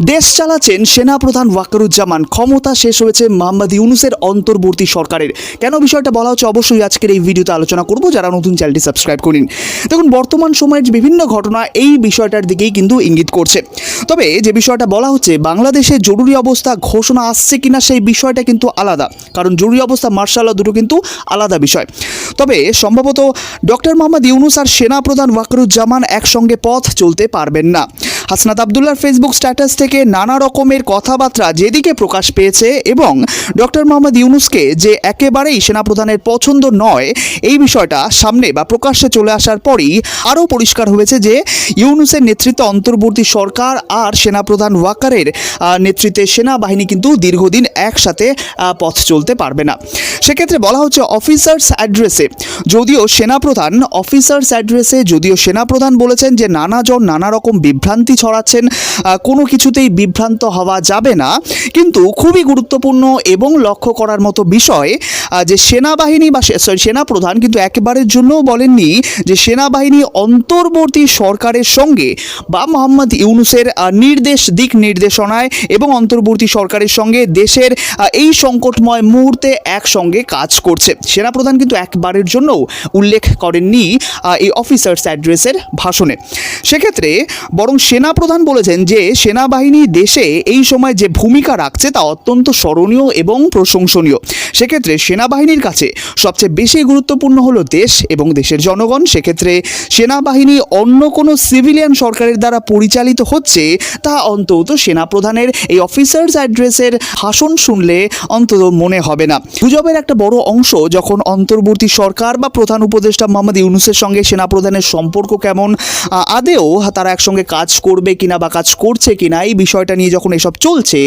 দেশ চালাচ্ছেন সেনাপ্রধান ওয়াকারুজ্জামান। ক্ষমতা শেষ হয়েছে মোহাম্মদ ইউনুসের অন্তর্বর্তী সরকারের। কেন বিষয়টা বলা হচ্ছে অবশ্যই আজকের এই ভিডিওতে আলোচনা করব, যারা নতুন চ্যানেলটি সাবস্ক্রাইব করেন। দেখুন, বর্তমান সময়ের বিভিন্ন ঘটনা, এই বিষয়টার দিকেই কিন্তু ইঙ্গিত করছে। তবে যে বিষয়টা বলা হচ্ছে, বাংলাদেশে জরুরি অবস্থা ঘোষণা আসছে কিনা সেই বিষয়টা কিন্তু আলাদা। কারণ জরুরি অবস্থা মার্শাল ল দুটো কিন্তু আলাদা বিষয়। তবে সম্ভবত ডক্টর মোহাম্মদ ইউনুস আর সেনাপ্রধান ওয়াকারুজ্জামান একসঙ্গে পথ চলতে পারবেন না। হাসনাত আবদুল্লার ফেসবুক স্ট্যাটাস থেকে নানা রকমের কথাবার্তা যেদিকে প্রকাশ পেয়েছে এবং ডক্টর মোহাম্মদ ইউনুসকে যে একেবারেই সেনাপ্রধানের পছন্দ নয়, এই বিষয়টা সামনে বা প্রকাশ্যে চলে আসার পরই আরও পরিষ্কার হয়েছে যে ইউনুসের নেতৃত্বে অন্তর্বর্তী সরকার আর সেনাপ্রধান ওয়াকারের নেতৃত্বে সেনাবাহিনী কিন্তু দীর্ঘদিন একসাথে পথ চলতে পারবে না। সেক্ষেত্রে বলা হচ্ছে অফিসার্স অ্যাড্রেসে। যদিও সেনাপ্রধান অফিসার্স অ্যাড্রেসে যদিও সেনাপ্রধান বলেছেন যে নানাজন নানা রকম বিভ্রান্তি ছড়াচ্ছেন কোনো কিছুতেই বিভ্রান্ত হওয়া যাবে না। কিন্তু খুবই গুরুত্বপূর্ণ এবং লক্ষ্য করার মতো বিষয় যে সেনাবাহিনী বা সেনাপ্রধান কিন্তু একেবারের জন্যও বলেননি যে সেনাবাহিনী অন্তর্বর্তী সরকারের সঙ্গে বা মোহাম্মদ ইউনুসের নির্দেশ, দিক নির্দেশনায় এবং অন্তর্বর্তী সরকারের সঙ্গে দেশের এই সংকটময় মুহূর্তে একসঙ্গে কাজ করছে। সেনাপ্রধান কিন্তু একবারের জন্যও উল্লেখ করেননি এই অফিসার্স অ্যাড্রেসের ভাষণে। সেক্ষেত্রে বরং সেনাপ্রধান বলেছেন যে সেনাবাহিনী দেশে এই সময় যে ভূমিকা রাখছে তা অত্যন্ত স্মরণীয় এবং প্রশংসনীয়। সেক্ষেত্রে সেনাবাহিনীর কাছে সবচেয়ে বেশি গুরুত্বপূর্ণ হলো দেশ এবং দেশের জনগণ। সেক্ষেত্রে সেনাবাহিনী অন্য কোনো সিভিলিয়ান সরকারের দ্বারা পরিচালিত হচ্ছে তা অন্তত সেনাপ্রধানের এই অফিসার্স অ্যাড্রেসের ভাষণ শুনলে অন্তত মনে হবে না। গুজবের একটা বড় অংশ যখন অন্তর্বর্তী সরকার বা প্রধান উপদেষ্টা মোহাম্মদ ইউনুসের সঙ্গে সেনাপ্রধানের সম্পর্ক কেমন আদেও তারা একসঙ্গে কাজ করবে কিনা বা কাজ করছে কিনা, এই বিষয়টা নিয়ে যখন এসব চলছে,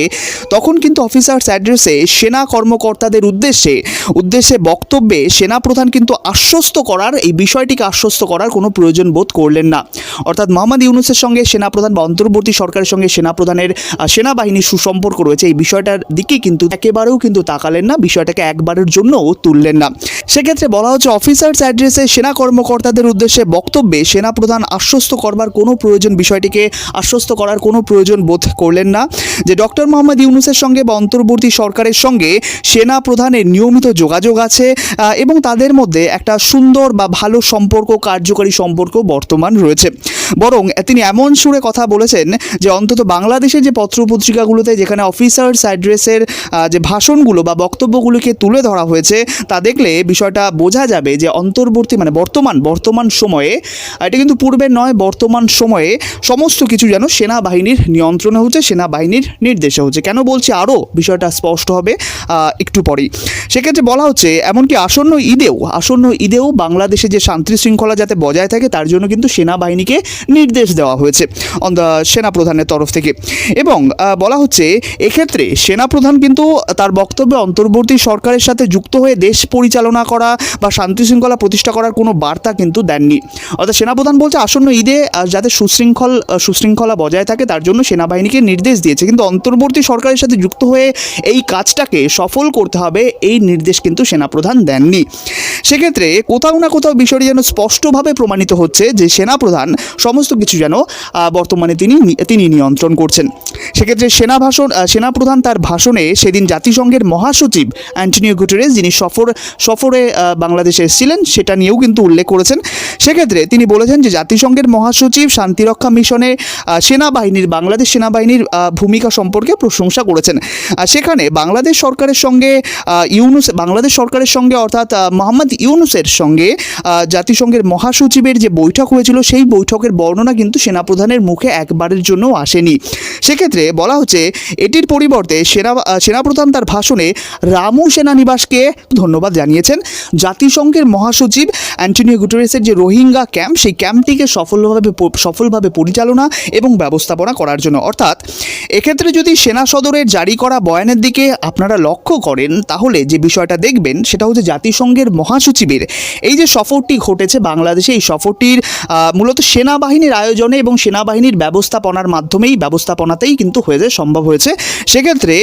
তখন কিন্তু অফিসার্স অ্যাড্রেসে সেনা কর্মকর্তাদের উদ্দেশ্যে উদ্দেশ্যে বক্তব্যে সেনাপ্রধান কিন্তু আশ্বস্ত করার, এই বিষয়টিকে আশ্বস্ত করার কোনো প্রয়োজন বোধ করলেন না। অর্থাৎ মোহাম্মদ ইউনুসের সঙ্গে সেনাপ্রধান বা অন্তর্বর্তী সরকারের সঙ্গে সেনাপ্রধানের সেনাবাহিনীর সুসম্পর্ক রয়েছে, এই বিষয়টার দিকে কিন্তু একেবারেও কিন্তু তাকালেন না, বিষয়টাকে একবারের জন্যও তুললেন না। সেক্ষেত্রে বলা হচ্ছে অফিসার্স অ্যাড্রেসে সেনা কর্মকর্তাদের উদ্দেশ্যে বক্তব্যে সেনা প্রধান আশ্বস্ত করবার কোনো প্রয়োজন বিষয়টিকে আশ্বস্ত করার কোনো প্রয়োজন বোধ করলেন না। যে ডক্টর মোহাম্মদ ইউনুসের সঙ্গে বা অন্তর্বর্তী সরকারের সঙ্গে সেনা প্রধানের নিয়মিত যোগাযোগ আছে এবং তাদের মধ্যে একটা সুন্দর বা ভালো সম্পর্ক, কার্যকারী সম্পর্ক বর্তমান রয়েছে। বরং তিনি এমন সুরে কথা বলেছেন যে অন্তত বাংলাদেশের যে পত্রপত্রিকাগুলোতে যেখানে অফিসার্স অ্যাড্রেসের যে ভাষণগুলো বা বক্তব্যগুলোকে তুলে ধরা হয়েছে, তা দেখলে বিষয়টা বোঝা যাবে যে অন্তর্বর্তী মানে বর্তমান বর্তমান সময়ে এটা কিন্তু পূর্বের নয়, বর্তমান সময়ে সমস্ত কিছু যেন সেনাবাহিনীর নিয়ন্ত্রণে হচ্ছে, সেনাবাহিনীর নির্দেশে হচ্ছে। কেন বলছি আরও বিষয়টা স্পষ্ট হবে একটু পরেই। সেক্ষেত্রে বলা হচ্ছে, এমনকি আসন্ন ঈদেও আসন্ন ঈদেও বাংলাদেশে যে শান্তি শৃঙ্খলা যাতে বজায় থাকে, তার জন্য কিন্তু সেনাবাহিনীকে নির্দেশ দেওয়া হয়েছে সেনাপ্রধানের তরফ থেকে। এবং বলা হচ্ছে, এক্ষেত্রে সেনাপ্রধান কিন্তু তার বক্তব্যে অন্তর্বর্তী সরকারের সাথে যুক্ত হয়ে দেশ পরিচালনা করা বা শান্তি শৃঙ্খলা প্রতিষ্ঠা করার কোনো বার্তা কিন্তু দেননি। অর্থাৎ সেনাপ্রধান বলছে, আসন্ন ঈদে যাতে সুশৃঙ্খল সুশৃঙ্খলা বজায় থাকে, তার জন্য সেনাবাহিনীকে নির্দেশ দিয়েছে। কিন্তু অন্তর্বর্তী সরকারের সাথে যুক্ত হয়ে এই কাজটাকে সফল করতে হবে, এই নির্দেশ কিন্তু সেনাপ্রধান দেননি। সেক্ষেত্রে কোথাও না কোথাও বিষয়টি যেন স্পষ্টভাবে প্রমাণিত হচ্ছে যে সেনাপ্রধান সমস্ত কিছু যেন বর্তমানে তিনি তিনি নিয়ন্ত্রণ করছেন। সেক্ষেত্রে সেনা ভাষণ সেনাপ্রধান তার ভাষণে সেদিন জাতিসংঘের মহাসচিব অ্যান্টনিও গুটেরেস, যিনি সফর, সফরে বাংলাদেশে এসেছিলেন, সেটা নিয়েও কিন্তু উল্লেখ করেছেন। সেক্ষেত্রে তিনি বলেছেন যে জাতিসংঘের মহাসচিব শান্তিরক্ষা মিশনে সেনাবাহিনীর, বাংলাদেশ সেনাবাহিনীর ভূমিকা সম্পর্কে প্রশংসা করেছেন। সেখানে বাংলাদেশ সরকারের সঙ্গে ইউনুস, বাংলাদেশ সরকারের সঙ্গে অর্থাৎ মোহাম্মদ ইউনুসের সঙ্গে জাতিসংঘের মহাসচিবের যে বৈঠক হয়েছিল, সেই বৈঠকের বর্ণনা কিন্তু সেনাপ্রধানের মুখে একবারের জন্য আসেনি। সেক্ষেত্রে বলা হচ্ছে, এটির পরিবর্তে সেনা সেনাপ্রধান তার ভাষণে রামু সেনানিবাসকে ধন্যবাদ জানিয়েছেন। জাতিসংঘের মহাসচিব অ্যান্টনিও গুটেরেসের যে রোহিঙ্গা ক্যাম্প, সেই ক্যাম্পটিকে সফলভাবে সফলভাবে পরিচালনা এবং ব্যবস্থাপনা করার জন্য, অর্থাৎ এক্ষেত্রে যদি সেনা সদরের জারি করা বয়ানের দিকে আপনারা লক্ষ্য করেন, তাহলে যে বিষয়টা দেখবেন, সেটা হচ্ছে জাতিসংঘের মহাসচিবের এই যে সফরটি ঘটেছে বাংলাদেশে, এই সফরটির মূলত সেনাবাহিনীর আয়োজনে এবং সেনাবাহিনীর ব্যবস্থাপনার মাধ্যমেই, ব্যবস্থাপনাতেই কিন্তু হয়েছে সম্ভব হয়েছে। সেক্ষেত্রে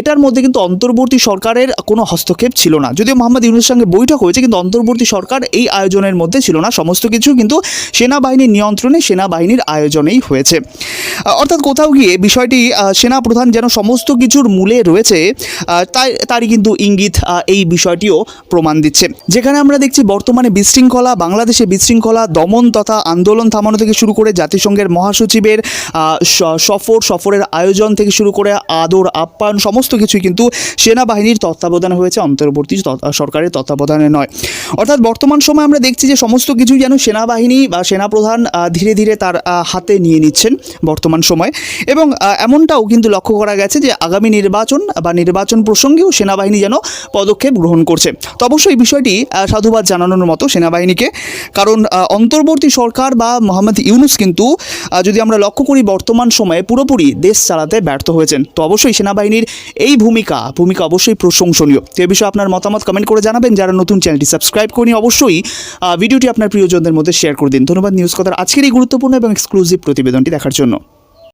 এটার মধ্যে কিন্তু অন্তর্বর্তী সরকারের কোনো হস্তক্ষেপ ছিল না। যদিও মোহাম্মদ ইউনুসের সঙ্গে বৈঠক হয়েছে, কিন্তু অন্তর্বর্তী সরকার এই আয়োজনের মধ্যে ছিল না। সমস্ত কিছু কিন্তু সেনাবাহিনীর নিয়ন্ত্রণে, সেনাবাহিনীর আয়োজনেই হয়েছে। অর্থাৎ কোথাও গিয়ে বিষয়টি বিষয়টি আহ, সেনা প্রধান যেন সমস্ত কিছুর মূলে রয়েছে তাই তারই কিন্তু ইঙ্গিত এই বিষয়টিও প্রমাণ দিচ্ছে। যেখানে আমরা দেখছি বর্তমানে বিশৃঙ্খলা বাংলাদেশে বিশৃঙ্খলা দমন তথা আন্দোলন থামানো থেকে শুরু করে জাতিসংঘের মহাসচিবের সফর সফরের আয়োজন থেকে শুরু করে আদর আপ্যায়ন সমস্ত কিছুই কিন্তু সেনাবাহিনীর তত্ত্বাবধানে হয়েছে অন্তর্বর্তী সরকারের তত্ত্বাবধানে নয়। অর্থাৎ বর্তমান সময় আমরা দেখছি যে সমস্ত কিছুই যেন সেনাবাহিনী বা সেনাপ্রধান ধীরে ধীরে তার হাতে নিয়ে নিচ্ছেন বর্তমান সময়। এবং এমনটাও কিন্তু লক্ষ্য করা গেছে যে আগামী নির্বাচন বা নির্বাচন প্রসঙ্গেও সেনাবাহিনী যেন পদক্ষেপ গ্রহণ করছে। তো অবশ্যই বিষয়টি সাধুবাদ জানানোর মতো সেনাবাহিনীকে। কারণ অন্তর্বর্তী সরকার বা মোহাম্মদ ইউনুস কিন্তু যদি আমরা লক্ষ্য করি বর্তমান সময়ে পুরোপুরি দেশ চালাতে ব্যর্থ হয়েছেন। তো অবশ্যই সেনাবাহিনীর এই ভূমিকা ভূমিকা অবশ্যই প্রশংসনীয়। তো এ বিষয়ে আপনার মতামত কমেন্ট করে জানাবেন। যারা নতুন চ্যানেলটি সাবস্ক্রাইব করেনি, অবশ্যই ভিডিওটি আপনার প্রিয়জনদের মধ্যে শেয়ার করে দিন। ধন্যবাদ নিউজ কথার আজকের এই গুরুত্বপূর্ণ এবং এক্সক্লুসিভ প্রতিবেদনটি দেখার জন্য।